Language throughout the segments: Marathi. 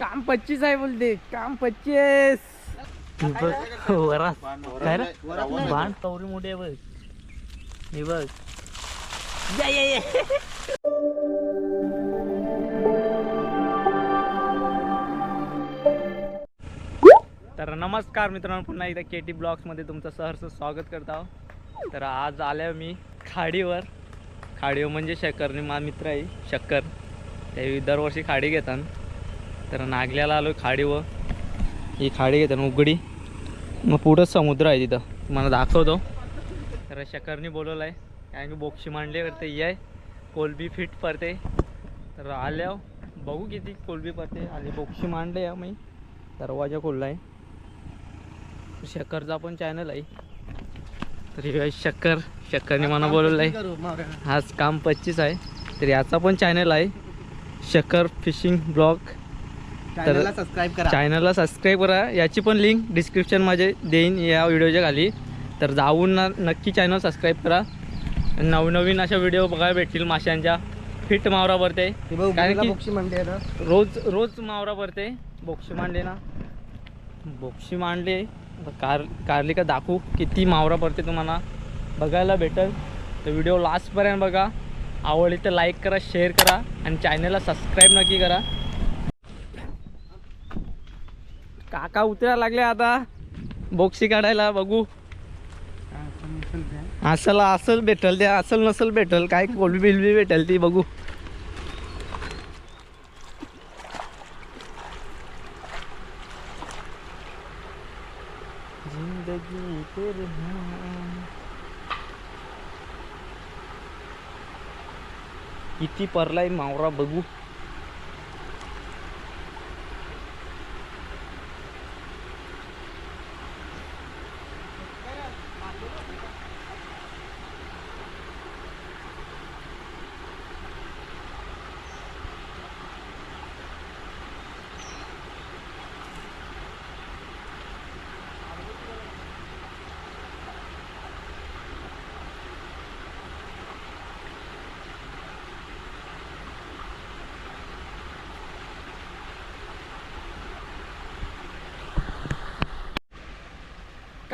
काम पच्चीस आहे बोलते. काम पच्चीस. बघ काय रे? भांड कवरी मोठे बघ. हे बघ. या, या, या. तर नमस्कार मित्रांनो पुन्हा एकदा के टी ब्लॉग्समध्ये तुमचं सहर्ष स्वागत करत आहो तर आज आल्या मी खाडीवर. खाडीवर म्हणजे शक्करने मा मित्र आहे शक्कर ते दरवर्षी खाडी घेतात. तर नागल्याला आलो खाडीवर. ही खाडी घेतात उघडी मग पुढं समुद्र आहे तिथं. तुम्हाला दाखवतो. तर शक्करनी बोलवलं आहे कारण की बोक्षी मांडले करते ये कोलबी फिट पडते. तर आल्या बघू किती कोलबी पडते. आली बोक्षी मांडले आहे मी. दरवाजा खोलला आहे शक्करचा पण चॅनल आहे. तर शक्कर शक्करने मला बोलवलं आहे आज काम पच्चीस आहे. तर याचा पण चॅनल आहे. शक्कर फिशिंग ब्लॉग. चॅनलला सबस्क्राईब करा. चॅनलला सबस्क्राईब करा. याची पण लिंक डिस्क्रिप्शनमध्ये देईन या व्हिडिओच्या खाली. तर जाऊन ना नक्की चॅनल सबस्क्राईब करा. नवनवीन अशा व्हिडिओ बघायला भेटतील माशांच्या. फिट मावरा भरते. कारण की- रोज रोज मावरा भरते. बोक्षी मांडले ना. बोक्षी मांडले कार कारली का दाखवू किती मावरा पडते तुम्हाला. बघायला भेटेल. तर व्हिडिओ लास्टपर्यंत बघा. आवडली तर लाईक करा शेअर करा. आणि चॅनलला सबस्क्राईब नक्की करा. काका उतरायला लागले आता. बोक्षी काढायला बघू. असल असल भेटल ते असल नसल भेटल. काय कोलबी बिलबी भेटल ती बघू. किती परलाय मावरा बघू.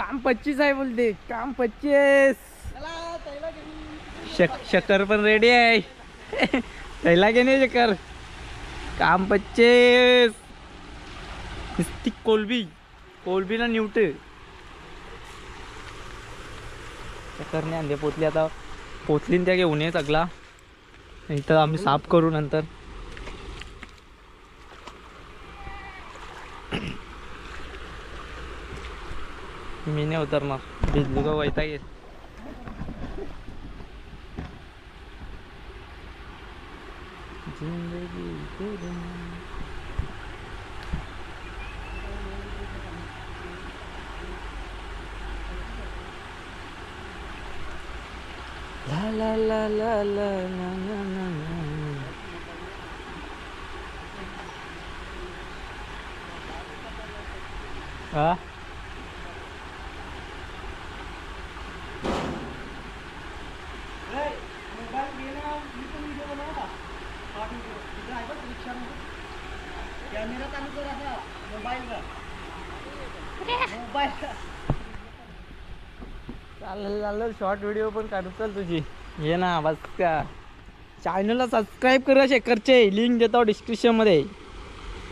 काम पच्चीस आहे बोलते. काम पच्चीस. शक शक्कर पण रेडी आहे. पहिला घेणे नाही शक्कर काम पच्चीस. नुसती कोलबी. कोलबीला न्यूट. शक्करने आणले. पोचली आता. पोचलीन त्या घेऊन ये सगळा. इथं आम्ही साफ करू नंतर. मी नाही उतरणार. भिजली का वैता येईल. जिंदगी ला ला ला ला ला ना ना ना ना. हा कॅमेरा चालू कर आता मोबाईल मोबाईल चालेल चालेल. शॉर्ट व्हिडिओ पण काढू. चल तुझी. ये ना बस का. चॅनलला सबस्क्राईब करा शेखरचे. लिंक देतो डिस्क्रिप्शनमध्ये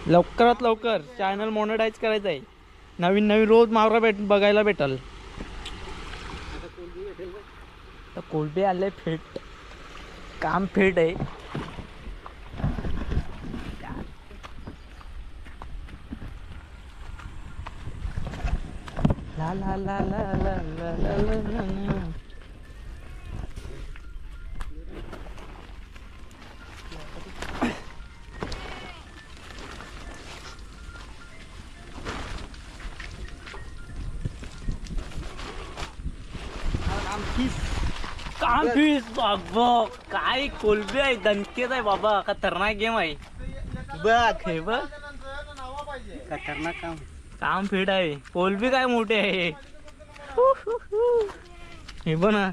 लवकरात लवकर चॅनल मॉनिटाईज करायचं आहे नवीन नवीन रोज मावरा भेट बघायला भेटल. तर कोलबी आले फिट. काम फिट आहे. ला ला ला ला ला ला ला ला ला काम फीस बाबा. काय कोलबी आहे दणकेच आहे बाबा. खतरनाक गेम आहे. बघ हे बघ. खतरनाक काम. काम फिट आहे. कोलबी काय मोठे आहे. हे बघ ना.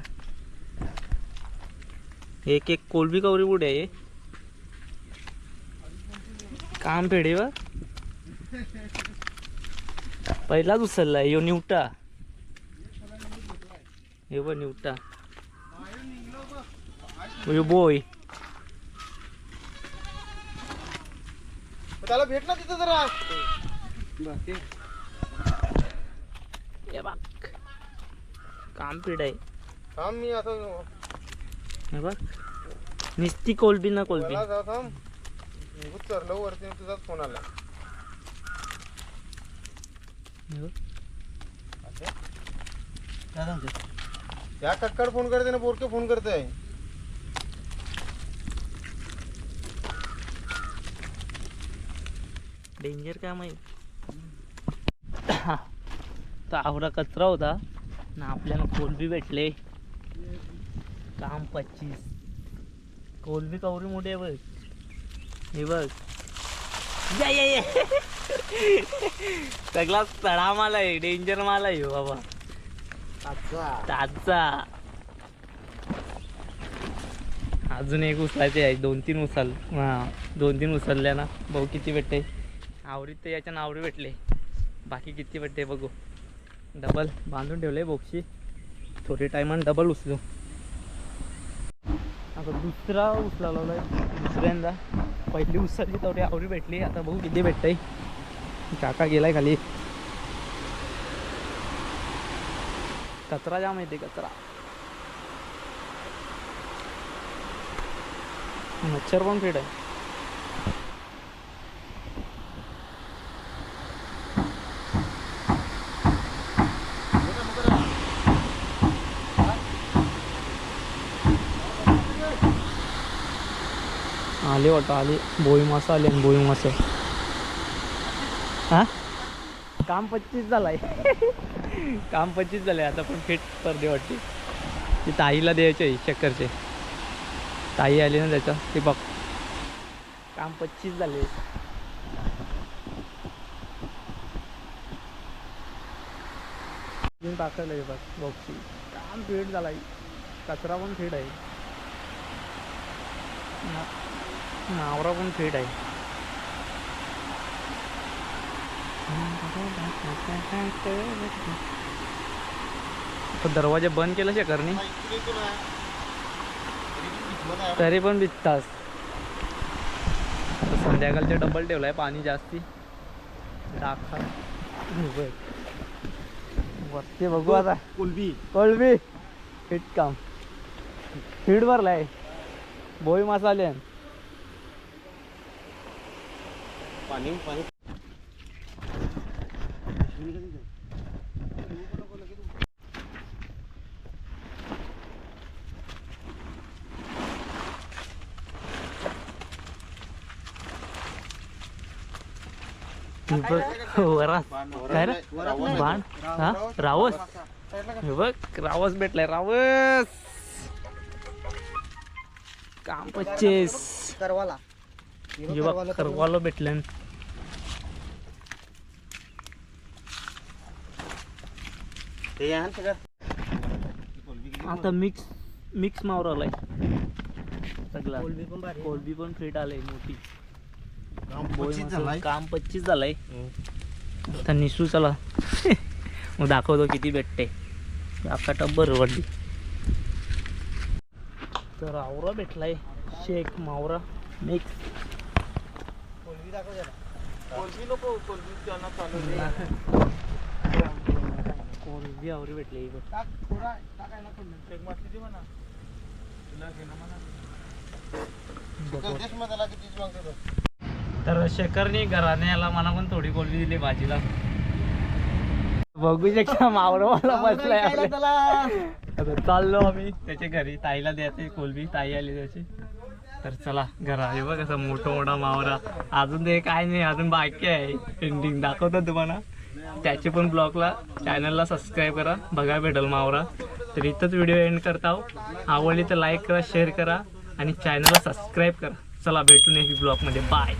एक एक कोलबी कवरी कुठे आहे. काम आहे बघ. पहिलाच उचललाय यो निवटा. हे बघ निवटा. यो बोय. त्याला भेट ना तिथं जरा. हे बघ काम पीड आहे. थांब मी आता हे बघ. निस्ती कोलबी ना कोलबी. मला जा थांब. मी उचललो वरती आणि तुझाच फोन आला. हे बघ. या कक्कड फोन करते ना बोरके फोन करते डेंजर काम आहे तर आवरा कचरा होता. ना आपल्याला कोलबी भेटले. काम पच्चीस. कोलबी कवरी मोठी बघ. हे बघ. या या या. सगळा तळा माल आहे. डेंजर माल आहे बाबा. ताजा. अजून एक उचलायचे आहे. दोन तीन उचल हा दोन तीन उचलल्या ना. भाऊ किती भेटते आवरीत तर याच्या नावरी भेटले. बाकी किती भेटते बघू. डबल बांधून ठेवले बोक्षी. थोडी टायमान डबल उचलू. आता दुसरा उचला लावला दुसऱ्यांदा. पहिली उचलली तेवढी आवरी भेटली. आता बघू किती भेटतंय. काका गेलाय खाली. कचरा जाम येते कचरा. मच्छर पण फेड आहे आले वाटतं आले. बोई मासा आले आणि बोई मासे. हा? काम पच्चीस झालंय. काम पच्चीस झालंय आता पण फिट स्पर्धे वाटते. ती ताईला द्यायचे आहे चक्करचे. ताई आली ना त्याचं ते बघ. काम पच्चीस झाले अजून टाकायला बघ बॉक्सी काम फिट झालाय. कचरा पण फिट आहे. ना- नावरा पण फिट आहे. तो दरवाजा बंद केला शेखरनी तरी पण भिजतास संध्याकाळचे डबल ठेवलाय पाणी जास्ती. बघ. वरती बघू आता. कुलबी. कळवी फिट काम. फिट भरलाय. बोई मसाले. पाणी पाणी. वरास काय रे? बाण हा? रावस? हे बघ रावस भेटलाय रावस. काम पच्चीस. करवाला. हे बघ खरवालो भेटलं ते आहे ना सगळं. आता मिक्स मिक्स मावरालाय सगळा. कोलबी पण भारी कोलबी पण फिट आलंय मोठी. काम बोई पच्चीस झालाय. काम पच्चीस झालंय. आता निसू चला. मग दाखवतो किती भेटते. अख्खा टब्बर वडली तर आवरा भेटलाय. शेक मावरा मिक्स कोलबी दाखव जरा. कोलबी नको कोलबी त्यांना चालू कोलबी आवरी भेटली. टाक थोडा टाकायला कोलबी एक मासली दे म्हणा. तुला घे ना. तर शेखरनी घराण्याला मला पण थोडी कोलबी दिली भाजीला. बघू शकता मावरवाला बसलाय आपल्या. चाललो आम्ही त्याच्या घरी. ताईला द्यायचे कोलबी. ताई आली त्याची. तर चला घरा. हे बघ कसं मोठा मोठा मावरा अजून ते काय नाही अजून बाकी आहे. पेंटिंग दाखवतो तुम्हाला. त्याचे पण ब्लॉगला चॅनलला सबस्क्राईब करा बघा भेटल मावरा. तर इथंच व्हिडिओ एंड करता आहो. आवडली तर लाईक करा शेअर करा आणि चॅनलला सबस्क्राईब करा. चला भेटू नेक्स्ट ब्लॉगमध्ये बाय